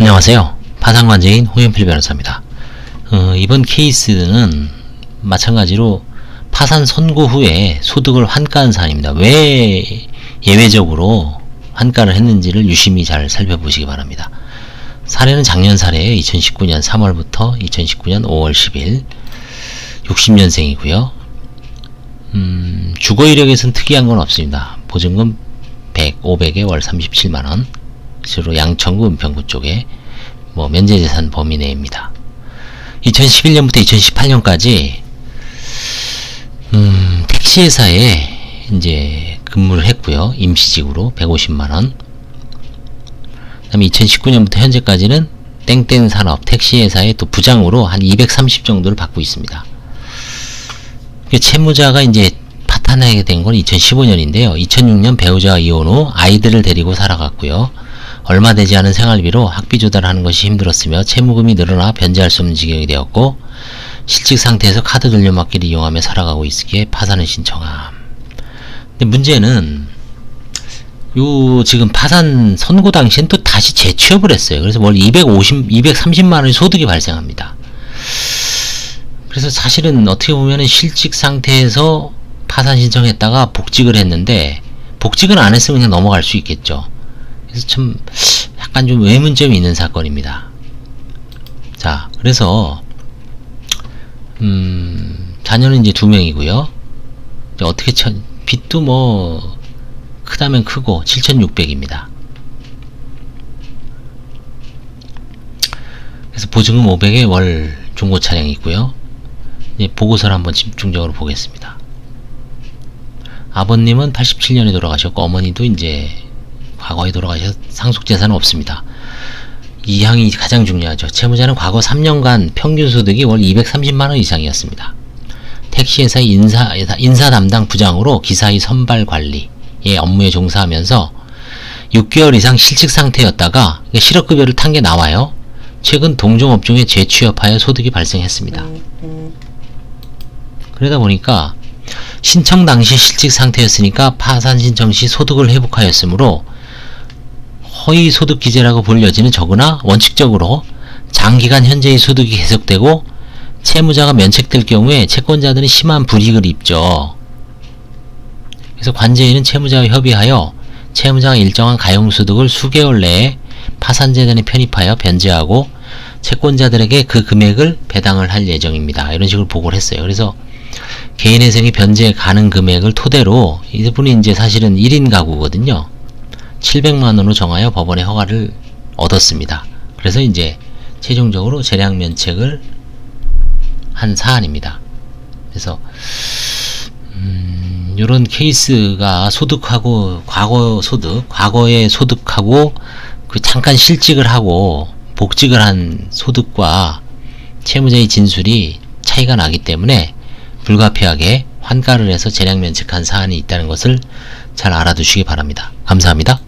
안녕하세요. 파산관제인 홍현필 변호사입니다. 어, 이번 케이스는 마찬가지로 파산 선고 후에 소득을 환가한 사안입니다. 왜 예외적으로 환가를 했는지를 유심히 잘 살펴보시기 바랍니다. 사례는 작년 사례에 2019년 3월부터 2019년 5월 10일 60년생이고요. 음, 주거 이력에선 특이한 건 없습니다. 보증금 100, 500에 월 37만 원. 주로 양천구 은평구 쪽에 뭐 면제재산 범위 내입니다. 2011년부터 2018년까지 음, 택시 회사에 이제 근무를 했고요. 임시직으로 150만 원. 그다음에 2019년부터 현재까지는 땡땡 산업 택시 회사의 또 부장으로 한 230 정도를 받고 있습니다. 채무자가 이제 파탄하게 된 건 2015년인데요. 2006년 배우자와 이혼 후 아이들을 데리고 살아갔고요. 얼마 되지 않은 생활비로 학비 조달하는 것이 힘들었으며 채무금이 늘어나 변제할 수 없는 지경이 되었고 실직 상태에서 카드 돌려막기를 이용하며 살아가고 있기에 파산을 신청함. 근데 문제는 요 지금 파산 선고 당시엔 또 다시 재취업을 했어요. 그래서 월 250, 230만 원의 소득이 발생합니다. 그래서 사실은 어떻게 보면은 실직 상태에서 파산 신청했다가 복직을 했는데 복직은 안 했으면 그냥 넘어갈 수 있겠죠. 그래서 참 약간 좀 의문점이 있는 사건입니다. 자, 그래서 음, 자녀는 이제 두 명이고요. 이제 어떻게 쳐, 빚도 뭐 크다면 크고 7,600입니다. 그래서 보증금 500에 월 중고 차량이 있고요. 이제 보고서를 한번 집중적으로 보겠습니다. 아버님은 87년에 돌아가셨고 어머니도 이제 과거에 돌아가셔서 상속재산은 없습니다. 이 항이 가장 중요하죠. 채무자는 과거 3년간 평균 소득이 월 230만원 이상이었습니다. 택시회사의 인사, 인사 담당 부장으로 기사의 선발 관리의 업무에 종사하면서 6개월 이상 실직 상태였다가 실업급여를 탄 게 나와요. 최근 동종업종에 재취업하여 소득이 발생했습니다. 그러다 보니까 신청 당시 실직 상태였으니까 파산 신청 시 소득을 회복하였으므로 허위 소득 기재라고 불려지는 적으나 원칙적으로 장기간 현재의 소득이 계속되고 채무자가 면책될 경우에 채권자들은 심한 불이익을 입죠. 그래서 관제인은 채무자와 협의하여 채무자가 일정한 가용소득을 수개월 내에 파산재단에 편입하여 변제하고 채권자들에게 그 금액을 배당을 할 예정입니다. 이런 식으로 보고를 했어요. 그래서 개인회생이 변제 가능 금액을 토대로 이분이 이제 사실은 1인 가구거든요. 700만원으로 정하여 법원의 허가를 얻었습니다. 그래서 이제 최종적으로 재량 면책을 한 사안입니다. 그래서 음, 이런 케이스가 소득하고 과거 소득, 과거의 소득하고 그 잠깐 실직을 하고 복직을 한 소득과 채무자의 진술이 차이가 나기 때문에 불가피하게 환가를 해서 재량 면책한 사안이 있다는 것을 잘 알아두시기 바랍니다. 감사합니다.